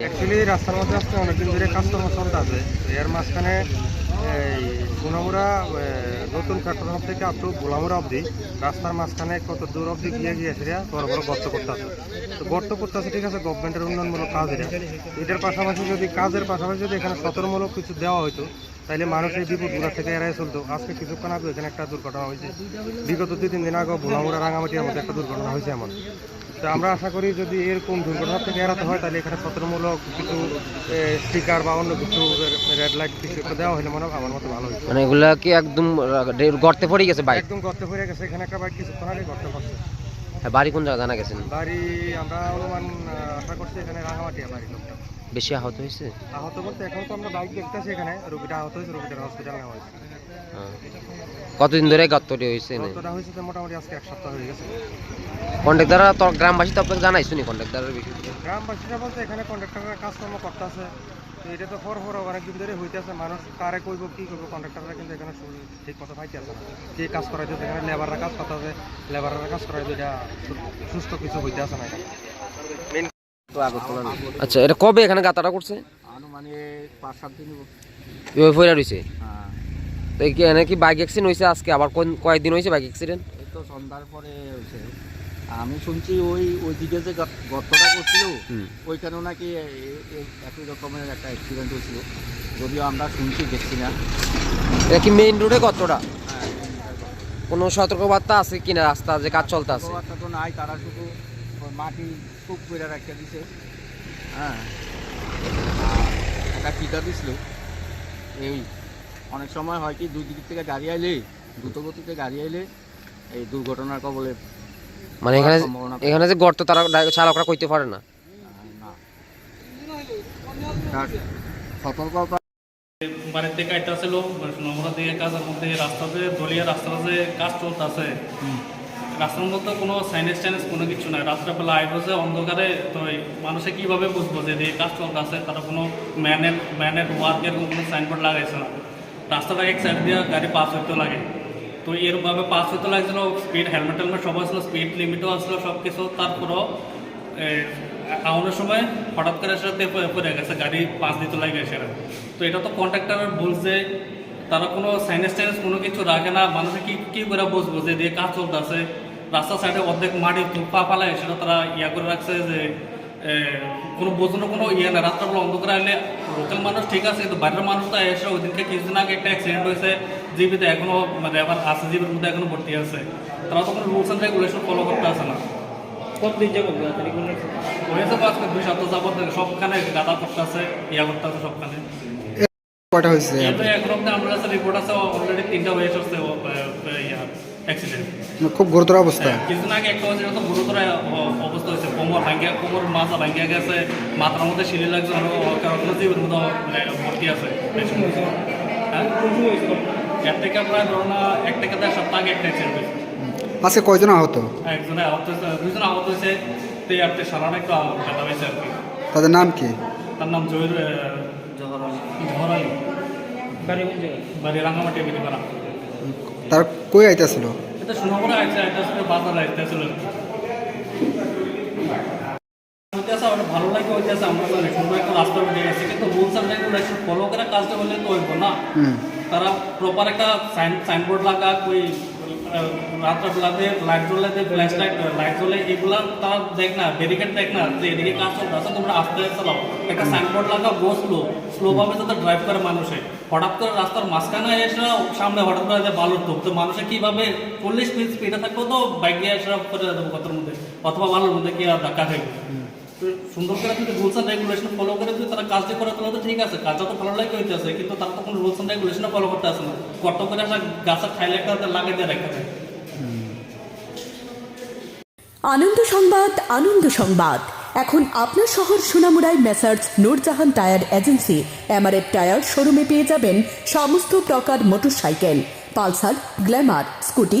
Actually রাস্তার মধ্যে আসতে অনেকদিন ধরে কাস্টমার চলতে আছে। এর মাঝখানে এই সোনামুরা নতুন পেট্রোল থেকে আপ টু গোলামুড়া অবধি রাস্তার মাঝখানে কত দূর অবধি গিয়ে গিয়ে সেটা বড় বড় গর্ত করতে আছে তো গর্ত করতে আছে ঠিক আছে গভর্নমেন্টের উন্নয়নমূলক কাজ এটা। এটার পাশাপাশি যদি, কাজের পাশাপাশি যদি এখানে সতর্কমূলক কিছু দেওয়া হতো তাহলে মানুষ এই বিপদগুলো থেকে এড়াই চলতো। আজকে কিছুক্ষণ আগে এখানে একটা দুর্ঘটনা হয়েছে। বিগত দুই, তিন দিন আগে ভোলামুড়া রাঙামাটির মধ্যে একটা দুর্ঘটনা হয়েছে এমন। তো আমরা আশা করি যদি এরকম দুর্ঘটনা থেকে এড়াতে হয় তাহলে এখানে সতর্কমূলক কিছু স্টিকার বা অন্য কিছু রেড লাইট কিছু একটা দেওয়া হলে মনে হয় আমার মতো ভালো হয়েছে মানে এগুলো কি একদম গর্তে পড়ে গেছে বাইক একদম গর্তে পড়ে গেছে এখানে একটা বাইক কিছু আগে গর্তে পড়ছে। হ্যাঁ, বাড়ি কোন জায়গা জানা গেছেন বাড়ি আমরা অনুমান আশা করছি এখানে রাঙামাটিয়া বাড়ি লোকটা। বেশি আহত হয়েছে? আহত বলতে এখন তো আমরা বাইক দেখতেছি এখানে। রোগীটা আহত হয়েছে রোগীটার হসপিটাল নেওয়া হয়েছে। হ্যাঁ। কতদিন ধরে গর্তটি হয়েছে গতটা হয়েছে মোটামুটি আজকে এক সপ্তাহ হয়ে গেছে। কন্ট্রাক্টার তো গ্রামবাসী তো আপনাকে জানাইছো নি কন্ট্রাক্টারের বিষয়ে? গ্রামবাসীরা বলতে এখানে কন্ট্রাক্টররা কাজকর্ম করতেছে। এটা তো ফর ফর অনেকদিন ধরে হইতেছে মানুষ কারে কইব কি করব কন্ট্রাক্টররা কিন্তু এখানে ঠিক মতো পাইতে আছে না। কে কাজ করাইতে এখানে লেবাররা কাজ করতেছে লেবাররা কাজ করাইতে এটা সুস্থ কিছু হইতে আছে না। এখানে আচ্ছা এটা কবে এখানে গাতাটা করছে? ফেরা রয়েছে হ্যাঁ। তো এই কি বাইক অ্যাক্সিডেন্ট হয়েছে আজকে? আবার কোন কয়েকদিন হয়েছে বাইক অ্যাক্সিডেন্ট তো সন্ধ্যার পরে হয়েছে আমি শুনছি ওই যে গর্তটা করছিল হুম। ওইখানেও নাকি একই রকমের একটা অ্যাক্সিডেন্ট হয়েছিল যদিও আমরা শুনছি দেখছি না। এটা কি মেইন রোডে কতটা হ্যাঁ কোনো সতর্কবার্তা আছে কিনা রাস্তা যে কাজ চলতে আছে তো নাই তারা শুধু মাটি খুব করে রাখিয়ে দিছে। হ্যাঁ। একটা টিকা দিছিল। এই অনেক সময় হয় কি দুই দিক থেকে গাড়ি আইলে দ্রুত গতিতে গাড়ি আইলে এই দুর্ঘটনার কবলে মানে এখানে এখানে যে গর্ত তারা চালকরা কইতে পারে না? না। তার সতর্কতা বাড়ির থেকে আইতাছিল সোনামুড়া দিকে কাজের মধ্যে রাস্তাতে দলীয় রাস্তাতে যে কাজ চলতেছে রাস্তার মধ্যে কোনো সাইনেজ টাইনেজ কোনো কিছু নাই। রাত্রেবেলা আইব যে অন্ধকারে তো মানুষে কীভাবে বুঝব যে এই কাজ চলতেছে? তারা কোনো ম্যানের ম্যানের ওয়ার্কের কোনো সাইনবোর্ড লাগাইছে না। রাস্তাটা এক সাইড দিয়ে গাড়ি পাস হইতে লাগে। তো এরভাবে পাস হইতে লাগছিল স্পিড হেলমেট টেলমেট সব আসলো স্পিড লিমিটও আসলো সব কিছু তারপরও আউনের সময় হঠাৎ করে সাথে পড়ে গেছে, গাড়ি পাস দিতে লাগে এসে। তো এটা তো কন্ট্রাক্টরের ভুল যে তারা কোনো সাইনেস টাইনেস কোনো কিছু রাখে না। মানুষে কি কি করে বুঝব যে দিয়ে কাজ চলতে চলতেছে? রাস্তার সাইডে অর্ধেক মাটি পা পালায় সেটা তারা ইয়া করে রাখছে যে কোনো বোঝানো কোনো ইয়ে না রাস্তাগুলো অন্ধকার হলে লোকাল মানুষ ঠিক আছে কিন্তু বাইরের মানুষ তো এসে ওই দিনকে কিছুদিন আগে একটা অ্যাক্সিডেন্ট হয়েছে জীবিত এখনও মানে আবার আছে জীবের মধ্যে এখনও ভর্তি আছে। তারা তো কোনো রুলস অ্যান্ড রেগুলেশন ফলো করতে আসে না। কতদিন যাব হয়েছে তো দুই সপ্তাহ যাবত সবখানে গাদা করতেছে ইয়া করতেছে সবখানে। কয়টা হয়েছে? এখন অব্দি আমার কাছে রিপোর্ট আছে অলরেডি তিনটা হয়ে এসেছে অ্যাক্সিডেন্ট খুব গুরুতর অবস্থা। কিছুদিন আগে একটা হয়েছে তো গুরুতর অবস্থা হয়েছে। কোমর ভাঙ্গিয়া কোমর মাথা ভাঙ্গিয়া গেছে মাথার মধ্যে শিলি লাগছে আর কারণে মধ্যে মানে ভর্তি আছে। হ্যাঁ? এর থেকে প্রায় ধরো না এক থেকে দেড় সপ্তাহ আগে একটা অ্যাক্সিডেন্ট হয়েছে। আজকে কয়জন আহত? একজনে আহত হয়েছে দুজন আহত হয়েছে। তো আপনি সারাটা একটু ব্যথা হয়েছে আর কি। তাদের নাম কি? তার নাম জহির জহর আলী। বাড়ি কোন জায়গায়? বাড়ি রাঙামাটি বিলিপাড়া তার কই আইতাছিল? এটা সোনামুড়া আইসে এটা বাজার আইতেছিল। হইতেছে আমার ভালো লাগে হইতেছে আমরা তো সুন্দর একটা রাস্তা বেরিয়ে গেছে। কিন্তু রেগুলেশন ফলো করে কাজটা হলে তো হইব না। তারা প্রপার একটা সাইন সাইনবোর্ড লাগা কই রাত্রে বেলাতে লাইট ফ্ল্যাশ লাইট লাইট জ্বলে, এগুলা দেখ না ব্যারিকেড দেখ না, যে এদিকে কাজ চলতে আছে তোমরা আস্তে একটা সাইনবোর্ড স্লো স্লো ভাবে যাতে ড্রাইভ করে মানুষে। হঠাৎ করে রাস্তার মাঝখানে এসে সামনে হঠাৎ করে বালুর তো মানুষে কীভাবে চল্লিশ মিনিট স্পিডে থাকব তো বাইক দিয়ে এসে করে কতর মধ্যে? অথবা বালুর মধ্যে কি আর ধাক্কা তো সুন্দর করে যদি রুলস অ্যান্ড রেগুলেশন ফলো করে যদি তারা কাজটি করে, তাহলে তো ঠিক আছে। কাজটা তো ভালো লাগে কিন্তু তারা তো কোনো রুলস অ্যান্ড রেগুলেশন ফলো করতে আসে না। করে একটা গাছের ঠাইলে একটা দিয়ে আনন্দ সংবাদ আনন্দ সংবাদ। এখন আপনার শহর সোনামুড়ায় Messrs Noorjahan tyre agency. MRF tyre শোরুমে পেয়ে যাবেন সমস্ত প্রকার মোটরসাইকেল। Pulsar, Glamour, scooty